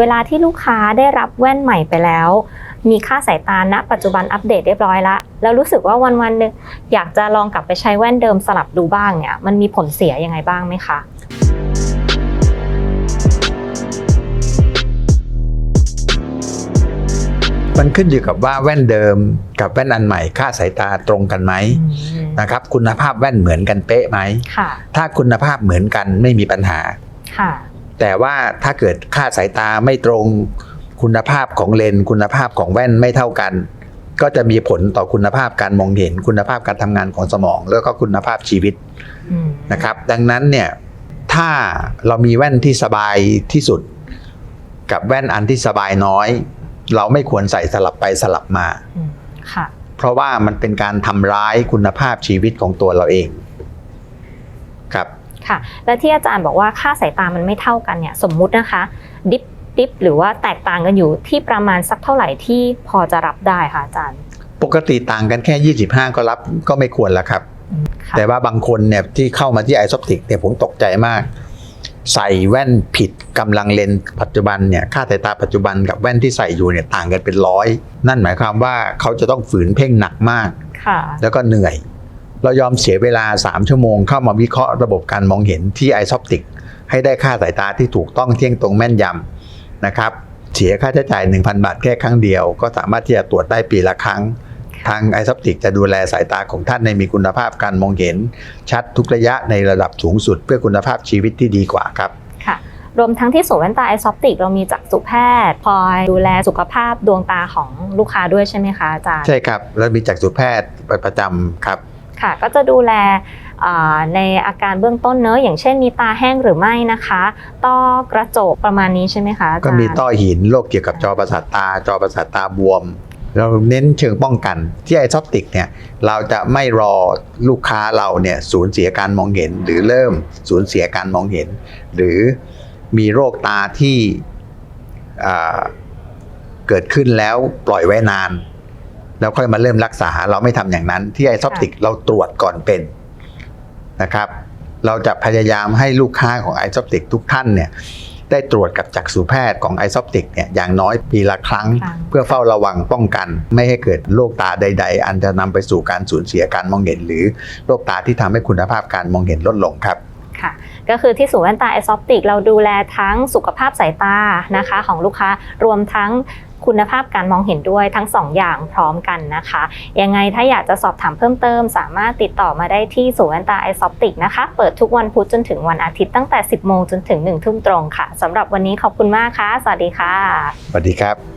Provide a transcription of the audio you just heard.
เวลาที่ลูกค้าได้รับแว่นใหม่ไปแล้ว มีค่าสายตาณปัจจุบันอัปเดตเรียบร้อยละแล้วรู้สึกว่าวันวันๆหนึงอยากจะลองกลับไปใช้แว่นเดิมสลับดูบ้างเนี่ยมันมีผลเสียยังไงบ้างไหมคะมันขึ้นอยู่กับว่าแว่นเดิมกับแว่นอันใหม่ ค่าสายตาตรงกันไหมนะครับ คุณภาพแว่นเหมือนกันเป๊ะไหมค่ะถ้าคุณภาพเหมือนกันไม่มีปัญหาค่ะ แต่ว่าถ้าเกิดค่าสายตาไม่ตรงคุณภาพของเลนส์คุณภาพของแว่นไม่เท่ากัน ก็จะมีผลต่อคุณภาพการมองเห็น คุณภาพการทำงานของสมอง แล้วก็คุณภาพชีวิตอืมนะครับ ดังนั้นเนี่ยถ้าเรามีแว่นที่สบายที่สุด กับแว่นอันที่สบายน้อย เราไม่ควรใส่สลับไปสลับมาอืมค่ะเพราะว่ามันเป็นการทำร้ายคุณภาพชีวิตของตัวเราเอง ครับค่ะ และที่อาจารย์บอกว่าค่าสายตามันไม่เท่ากันเนี่ยสมมุตินะคะ ดิฟดิฟหรือว่าแตกต่างกันอยู่ที่ประมาณสักเท่าไหร่ที่พอจะรับได้คะอาจารย์ ปกติต่างกันแค่ 25 ก็รับก็ไม่ควรแล้วครับอืมค่ะแต่ว่าบางคนเนี่ยที่เข้ามาที่ไอซอปติกเนี่ยผมตกใจมาก ใส่แว่นผิดกำลังเลนส์ปัจจุบันเนี่ยค่าสายตาปัจจุบันกับแว่นที่ใส่อยู่เนี่ยต่างกันเป็นร้อย นั่นหมายความว่าเขาจะต้องฝืนเพ่งหนักมากค่ะแล้วก็เหนื่อย เรายอมเสียเวลา 3 ชั่วโมงเข้ามาวิเคราะห์ระบบการมองเห็นที่ไอซอปติกให้ได้ค่าสายตาที่ถูกต้องเที่ยงตรงแม่นยำนะครับ เสียค่าใช้จ่าย 1,000 บาทแค่ครั้งเดียว ก็สามารถที่จะตรวจได้ปีละครั้ง ทางไอซอปติกจะดูแลสายตาของท่านในมีคุณภาพการมองเห็น ชัดทุกระยะในระดับสูงสุด เพื่อคุณภาพชีวิตที่ดีกว่าครับค่ะรวมทั้งที่ศูนย์แว่นตาไอซอปติกเรามีจักษุแพทย์คอยดูแลสุขภาพดวงตาของลูกค้าด้วยใช่ไหมคะอาจารย์ ใช่ครับแล้วมีจักษุแพทย์ประจำครับ ค่ะ ก็จะดูแลในอาการเบื้องต้นเนอะอย่างเช่นมีตาแห้งหรือไม่นะคะ ต้อกระจกประมาณนี้ใช่ไหมคะอาจารย์ก็มีต้อหินโรคเกี่ยวกับจอประสาทตา จอประสาทตาบวม เราเน้นเชิงป้องกัน ที่ไอซอปติกเนี่ยเราจะไม่รอลูกค้าเราเนี่ยสูญเสียการมองเห็น หรือเริ่มสูญเสียการมองเห็น หรือมีโรคตาที่เกิดขึ้นแล้วปล่อยไว้นาน แล้วค่อยมาเริ่มรักษาเราไม่ทำอย่างนั้น ที่ไอซอปติกเราตรวจก่อนเป็นนะครับ เราจะพยายามให้ลูกค้าของไอซอปติกทุกท่านเนี่ยได้ตรวจกับจักษุแพทย์ของไอซอปติกเนี่ยอย่างน้อยปีละครั้งครั้งเพื่อเฝ้าระวังป้องกัน ไม่ให้เกิดโรคตาใด ๆ อันจะนำไปสู่การสูญเสียการมองเห็น หรือโรคตาที่ทำให้คุณภาพการมองเห็นลดลงครับ ค่ะ ก็คือที่ศูนย์แว่นตาไอซอปติกเราดูแลทั้งสุขภาพสายตานะคะของลูกค้ารวมทั้งคุณภาพการมองเห็นด้วยทั้งสองอย่างพร้อมกันนะคะ ยังไงถ้าอยากจะสอบถามเพิ่มเติม สามารถติดต่อมาได้ที่ศูนย์แว่นตาไอซอปติกนะคะ เปิดทุกวันพุธจนถึงวันอาทิตย์ตั้งแต่ 10 โมงจนถึง 1 ทุ่มตรงค่ะสำหรับวันนี้ขอบคุณมากค่ะ สวัสดีค่ะ สวัสดีครับ